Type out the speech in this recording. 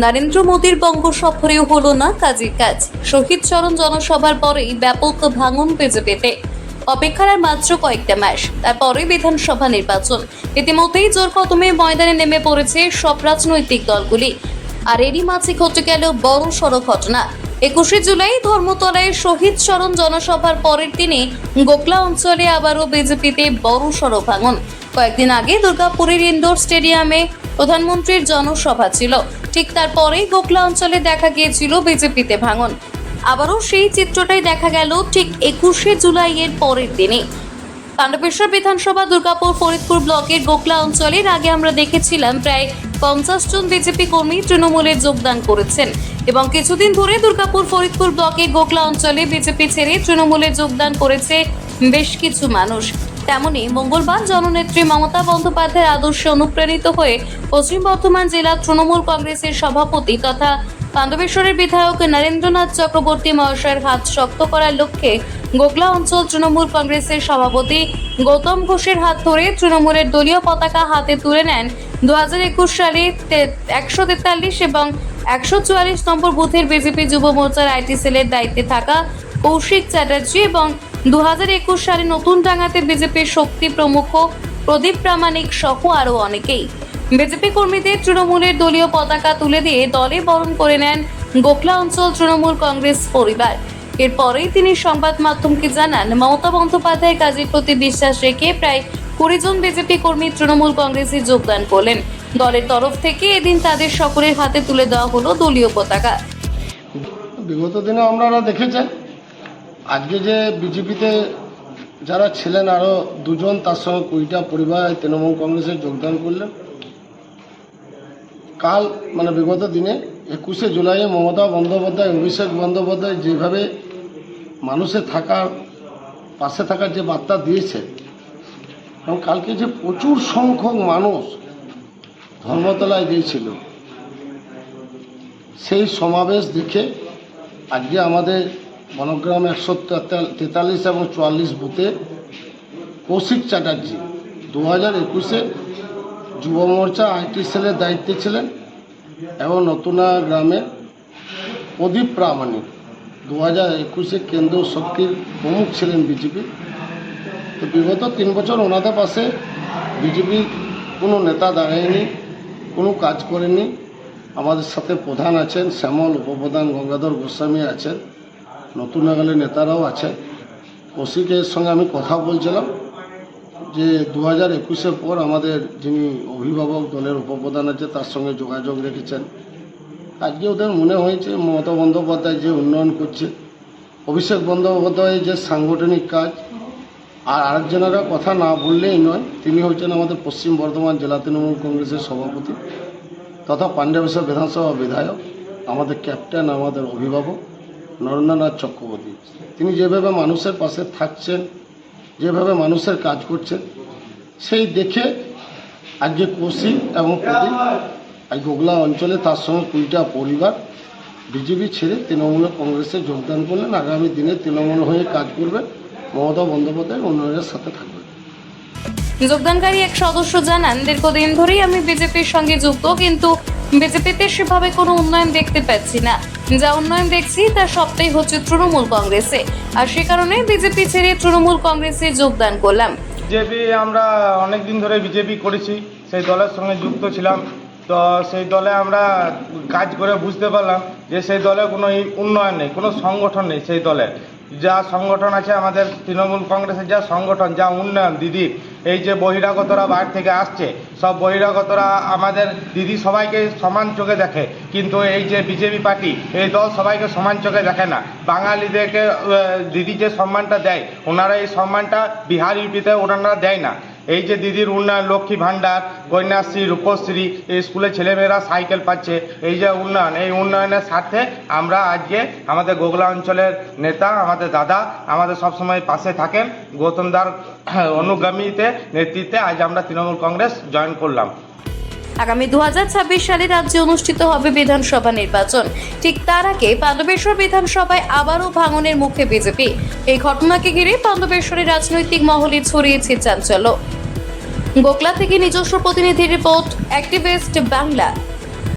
নরেন্দ্র মোদীর বঙ্গ সফরেও হলো না কাজের কাজ। শহীদ চরণ জনসভার পরেই ব্যাপক ভাঙন বিজেপিতে। অপেক্ষার মাত্র কয়েকটা মাস, তারপরে বিধানসভা নির্বাচন। ইতিমধ্যেই জোর কদমে ময়দানে নেমে পড়েছে সব রাজনৈতিক দলগুলি। আর এরই মাঝে ঘটে গেল বড় সড়ো ঘটনা। একুশে জুলাই ধর্মতলায় শহীদ চরণ জনসভার পরের দিনে গোকলা অঞ্চলে আবারও বিজেপিতে বড় সড়ো ভাঙন। কয়েকদিন আগে দুর্গাপুরের ইন্ডোর স্টেডিয়ামে প্রধানমন্ত্রীর জনসভা ছিল। ঠিক তারপরেই গোকলা অঞ্চলে দেখা গিয়েছিল বিজেপিতে ভাঙন। আবারও সেই চিত্রটাই দেখা গেল ঠিক একুশে জুলাইয়ের পরের দিনে। পাণ্ডবেশ্বর বিধানসভা দুর্গাপুর ফরিদপুর ব্লকের গোকলা অঞ্চলের আগে আমরা দেখেছিলাম প্রায় পঞ্চাশ জন বিজেপি কর্মী তৃণমূলে যোগদান করেছেন এবং কিছুদিন ধরে দুর্গাপুর ফরিদপুর ব্লকের গোকলা অঞ্চলে বিজেপি ছেড়ে তৃণমূলে যোগদান করেছে বেশ কিছু মানুষ। তেমনি মঙ্গলবার জননেত্রী মমতা বন্দ্যোপাধ্যায়ের আদর্শে অনুপ্রাণিত হয়ে পশ্চিম বর্ধমান জেলা তৃণমূল কংগ্রেসের সভাপতি তথা পাণ্ডবেশ্বরের বিধায়ক নরেন্দ্রনাথ চক্রবর্তী মহাশয়ের হাত শক্ত করার লক্ষ্যে গোগলা অঞ্চল তৃণমূল কংগ্রেসের সভাপতি গৌতম ঘোষের হাত ধরে তৃণমূলের দলীয় পতাকা হাতে তুলে নেন দু হাজার একুশ সালে একশো তেতাল্লিশ এবং একশো চুয়াল্লিশ নম্বর বুথের বিজেপি যুব মোর্চার আইটি সেলের দায়িত্বে থাকা কৌশিক চ্যাটার্জি এবং দু সালে নতুন ডাঙ্গাতে বিজেপির শক্তি প্রমুখ প্রদীপ প্রামাণিক সহ আরও অনেকেই। বিজেপি কর্মীদের তৃণমূলের দলীয় পতাকা তুলে দিয়ে দলে বরণ করে নেন গোখলা অঞ্চল তৃণমূল কংগ্রেস পরিবার। এরপরেই তিনি সংবাদ মাধ্যমকে জানান, মমতা বন্দ্যোপাধ্যায়ের কাজের প্রতি বিশ্বাস রেখে প্রায় কুড়ি জন বিজেপি কর্মী তৃণমূল কংগ্রেসে যোগদান করলেন। দলের তরফ থেকে এদিন তাদের সকলের হাতে তুলে দেওয়া হলো দলীয় পতাকা। বিগত দিনে আপনারা দেখেছেন আজকে যে বিজেপিতে যারা ছিলেন আরও দুজন, তার সঙ্গে কুড়িটা পরিবার তৃণমূল কংগ্রেসে যোগদান করলেন। কাল মানে বিগত দিনে একুশে জুলাইয়ে মমতা বন্দ্যোপাধ্যায়, অভিষেক বন্দ্যোপাধ্যায় যেভাবে মানুষের থাকার পাশে থাকার যে বার্তা দিয়েছে, এবং কালকে যে প্রচুর সংখ্যক মানুষ ধর্মতলায় গিয়েছিল, সেই সমাবেশ দেখে আজকে আমাদের বনগ্রাম একশো তেতাল্লিশ এবং চুয়াল্লিশ বুথে কৌশিক চ্যাটার্জি। দু হাজার একুশে যুব মোর্চা আইটি সেলের দায়িত্বে ছিলেন এবং নতুনা গ্রামে প্রদীপ প্রামাণিক। দু হাজার একুশে কেন্দ্রীয় শক্তির প্রমুখ ছিলেন বিজেপি। তো বিগত তিন বছর ওনাদের পাশে বিজেপির কোনো নেতা দাঁড়ায়নি, কোনো কাজ করেনি। আমাদের সাথে প্রধান আছেন শ্যামল উপপ্রধান গঙ্গাধর গোস্বামী আছেন। নতুন নাগালের নেতারাও আছেন কৌশিকের সঙ্গে আমি কথা বলছিলাম যে দু হাজার একুশের পর আমাদের যিনি অভিভাবক দলের উপপ্রধান আছে, তার সঙ্গে যোগাযোগ রেখেছেন। আজকে ওদের মনে হয়েছে, মমতা বন্দ্যোপাধ্যায় যে উন্নয়ন করছে, অভিষেক বন্দ্যোপাধ্যায়ের যে সাংগঠনিক কাজ, আর আরেকজনেরা কথা না বললেই নয়, তিনি হচ্ছেন আমাদের পশ্চিম বর্ধমান জেলা তৃণমূল কংগ্রেসের সভাপতি তথা পাণ্ডবেশ্বর বিধানসভা বিধায়ক, আমাদের ক্যাপ্টেন, আমাদের অভিভাবক। নরেন্দ্রনাথ চক্রবর্তী। তিনি যেভাবে মানুষের পাশে থাকছেন, যেভাবে মানুষের কাজ করছেন, সেই দেখে আজকে কৌশিক এবং প্রদীপ আজ গোগলা অঞ্চলে তার সঙ্গে কুড়িটা পরিবার বিজেপি ছেড়ে তৃণমূল কংগ্রেসে যোগদান করলেন। আগামী দিনে তৃণমূল হয়ে কাজ করবে। মমতা বন্দ্যোপাধ্যায় উন্নয়নের সাথে থাকবে। যোগদানকারী এক সদস্য জানান, দীর্ঘদিন ধরেই আমি বিজেপির সঙ্গে যুক্ত, কিন্তু বিজেপিতে সেভাবে কোনো উন্নয়ন দেখতে পাচ্ছি না। যা উন্নয়ন দেখছি তার সবটাই হচ্ছে তৃণমূল কংগ্রেসে। আর সে কারণে বিজেপি ছেড়ে তৃণমূল কংগ্রেসে যোগদান করলাম। বিজেপি, আমরা অনেক দিন ধরে বিজেপি করেছি, সেই দলের সঙ্গে যুক্ত ছিলাম। তো সেই দলে আমরা কাজ করে বুঝতে পারলাম যে সেই দলে কোনো উন্নয়ন নেই, কোনো সংগঠন নেই সেই দলে যা সংগঠন আছে আমাদের তৃণমূল কংগ্রেসের যা সংগঠন, যা উন্নয়ন দিদির এই যে বহিরাগতরা বাইরে থেকে আসছে, সব বহিরাগতরা আমাদের দিদি সবাইকে সমান চোখে দেখে, কিন্তু এই যে বিজেপি পার্টি, এই দল সবাইকে সমান চোখে দেখে না। বাঙালিদেরকে দিদি যে সম্মানটা দেয়, ওনারা এই সম্মানটা বিহার ইউপিতে ওনারা দেয় না। এই যে দিদির উন্নয়ন লক্ষ্মী ভাণ্ডার, কন্যাশ্রী, রূপশ্রী, এই স্কুলে ছেলেমেয়েরা সাইকেল পাচ্ছে। এই যে উন্নয়ন, এই উন্নয়নের সাথে আমরা আজকে আমাদের গোগলা অঞ্চলের নেতা, আমাদের দাদা, আমাদের সবসময় পাশে থাকেন। গৌতম দার অনুগামীতে নেতৃত্বে আজ আমরা তৃণমূল কংগ্রেস জয়েন করলাম। আগামী দু হাজার ছাব্বিশ সালে রাজ্যে অনুষ্ঠিত হবে বিধানসভা নির্বাচন। ঠিক তার আগে পাণ্ডবেশ্বর বিধানসভায় আবারও ভাঙনের মুখে বিজেপি। এই ঘটনাকে ঘিরে পাণ্ডবেশ্বরের রাজনৈতিক মহলে ছড়িয়েছে চাঞ্চল্য। গোকলা থেকে নিজস্ব প্রতিনিধি রিপোর্ট, অ্যাক্টিভিস্ট বাংলা।